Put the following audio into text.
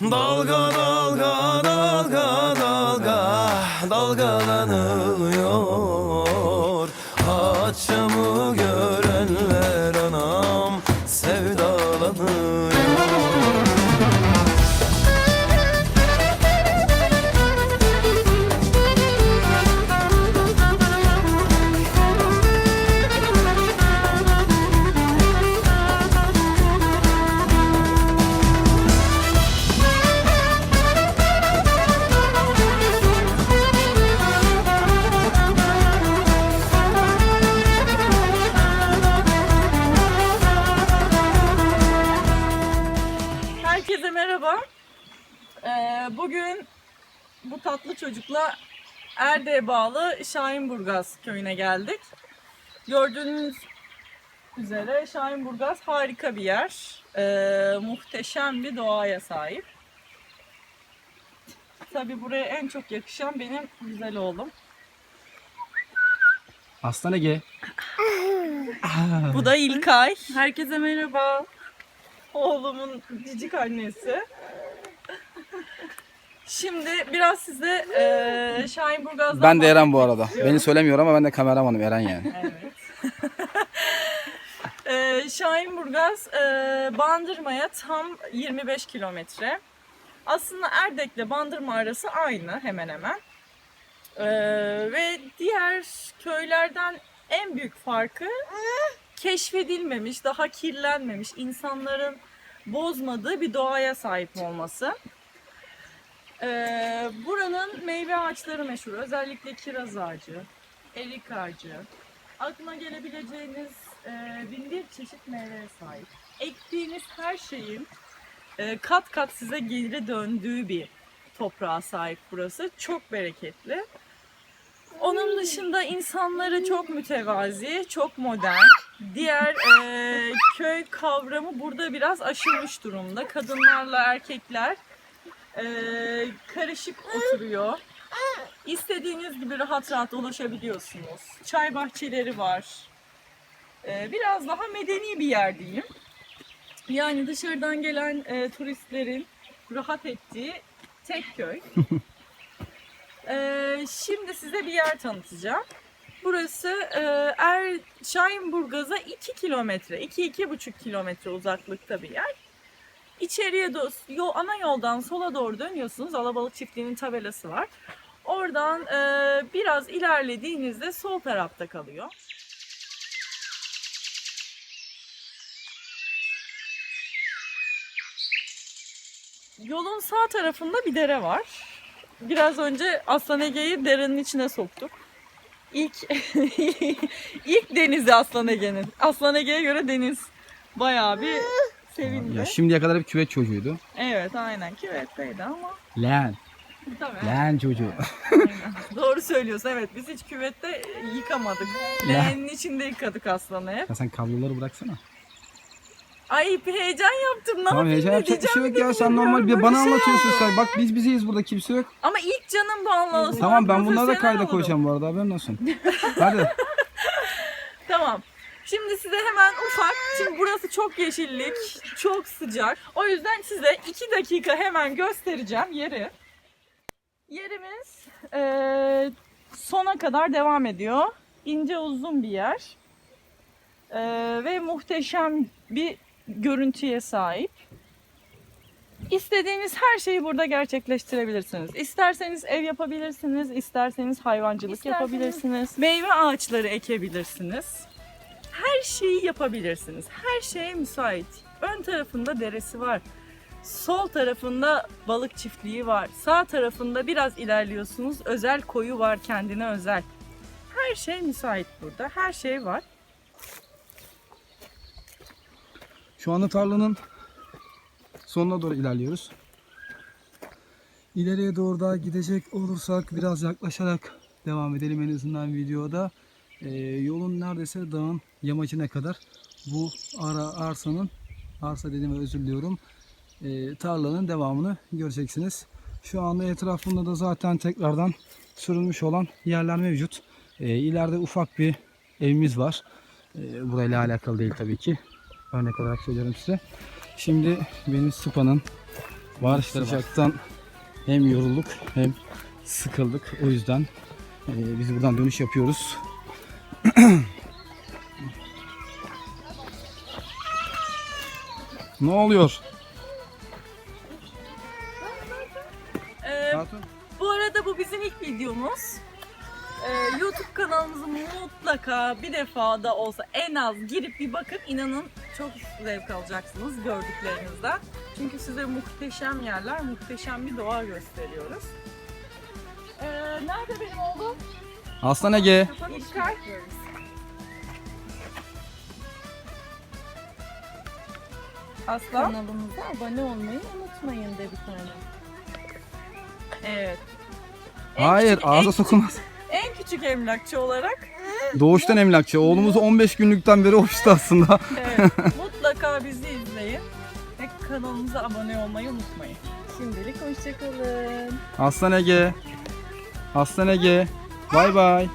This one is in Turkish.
Dalga dalga dalga dalga dalgalanıyor bu tatlı çocukla Erde'ye bağlı Şahinburgaz köyüne geldik. Gördüğünüz üzere Şahinburgaz harika bir yer. Ee, muhteşem bir doğaya sahip. Tabii buraya en çok yakışan benim güzel oğlum. Aslan Ege. Bu da İlkay. Herkese merhaba. Oğlumun cicik annesi. Şimdi biraz size eee Şahinburgaz'dan Ben de Eren bu arada. Beni söylemiyor ama ben de kameramanım Eren yani. Evet. Eee Şahinburgaz eee, Bandırma'ya tam 25 kilometre. Aslında Erdek'le Bandırma arası aynı hemen hemen. Eee, ve diğer köylerden en büyük farkı keşfedilmemiş, daha kirlenmemiş, insanların bozmadığı bir doğaya sahip olması. Eee, buranın meyve ağaçları meşhur. Özellikle kiraz ağacı, erik ağacı, aklına gelebileceğiniz e, bin çeşit meyveye sahip. Ektiğiniz her şeyin e, kat kat size geri döndüğü bir toprağa sahip burası. Çok bereketli. Onun dışında insanları çok mütevazi, çok modern. Diğer e, köy kavramı burada biraz aşılmış durumda. Kadınlarla erkekler e, karışık oturuyor. İstediğiniz gibi rahat rahat ulaşabiliyorsunuz. Çay bahçeleri var. Ee, biraz daha medeni bir yer diyeyim. Yani dışarıdan gelen e, turistlerin rahat ettiği tek köy. Ee, şimdi size bir yer tanıtacağım. Burası e, Er Şahinburgaz'a 2 kilometre, 2-2,5 kilometre uzaklıkta bir yer. İçeriye doğru, yol, ana yoldan sola doğru dönüyorsunuz. Alabalık çiftliğinin tabelası var. Oradan e, biraz ilerlediğinizde sol tarafta kalıyor. Yolun sağ tarafında bir dere var. Biraz önce Aslan Ege'yi derenin içine soktuk. İlk ilk denizi Aslan Ege'nin. Aslan Ege'ye göre deniz bayağı bir sevindi. Ya şimdiye kadar hep küvet çocuğuydu. Evet aynen küvetteydi ama Lan. tabii. Lan çocuğu. Doğru söylüyorsun evet biz hiç küvette yıkamadık. Leğenin içinde yıkadık aslanı hep. Ya sen kabloları bıraksana. Ay heyecan yaptım ne Tamam heyecan yapacak bir şey yok ya. Sen normal bir bana şey anlatıyorsun sen. Bak biz bizeyiz burada kimse yok. Ama ilk canım bu anlasın. Tamam ben bunları da kayda olurum. koyacağım bu arada haberin olsun. Hadi. Tamam. Şimdi size hemen ufak, şimdi burası çok yeşillik, çok sıcak. O yüzden size iki dakika hemen göstereceğim yeri. Yerimiz eee, sona kadar devam ediyor. İnce uzun bir yer. Eee, ve muhteşem bir görüntüye sahip. İstediğiniz her şeyi burada gerçekleştirebilirsiniz. İsterseniz ev yapabilirsiniz, isterseniz hayvancılık İsterseniz- yapabilirsiniz. Meyve ağaçları ekebilirsiniz. Her şeyi yapabilirsiniz. Her şeye müsait. Ön tarafında deresi var. Sol tarafında balık çiftliği var. Sağ tarafında biraz ilerliyorsunuz. Özel koyu var kendine özel. Her şey müsait burada. Her şey var. Şu anda tarlanın sonuna doğru ilerliyoruz. İleriye doğru da gidecek olursak biraz yaklaşarak devam edelim en azından videoda. Ee, yolun neredeyse dağın yamacına kadar bu ara arsanın arsa dediğime özür diliyorum. Ee, tarlanın devamını göreceksiniz. Şu anda etrafında da zaten tekrardan sürülmüş olan yerler mevcut. Ee, ileride ufak bir evimiz var. Ee, burayla alakalı değil tabii ki. Örnek olarak söylüyorum size. Şimdi benim Sıpa'nın var sıcaktan hem yorulduk hem sıkıldık. O yüzden e, biz buradan dönüş yapıyoruz. ne oluyor? Ee, Hatun? bu arada bu bizim ilk videomuz. Ee, YouTube kanalımızı mutlaka bir defa da olsa en az girip bir bakın. İnanın çok zevk alacaksınız gördüklerinizden. Çünkü size muhteşem yerler, muhteşem bir doğa gösteriyoruz. Ee, nerede benim oğlum? Aslan Ege. İlkay. Aslan. Kanalımıza abone olmayı unutmayın de bir tane. Evet. En Hayır küçük- ağza en, sokulmaz. en küçük emlakçı olarak Doğuştan emlakçı. Oğlumuz 15 günlükten beri uçtu aslında. evet, mutlaka bizi izleyin ve kanalımıza abone olmayı unutmayın. Şimdilik hoşçakalın. Aslan Ege. Aslan Ege. Bay bay.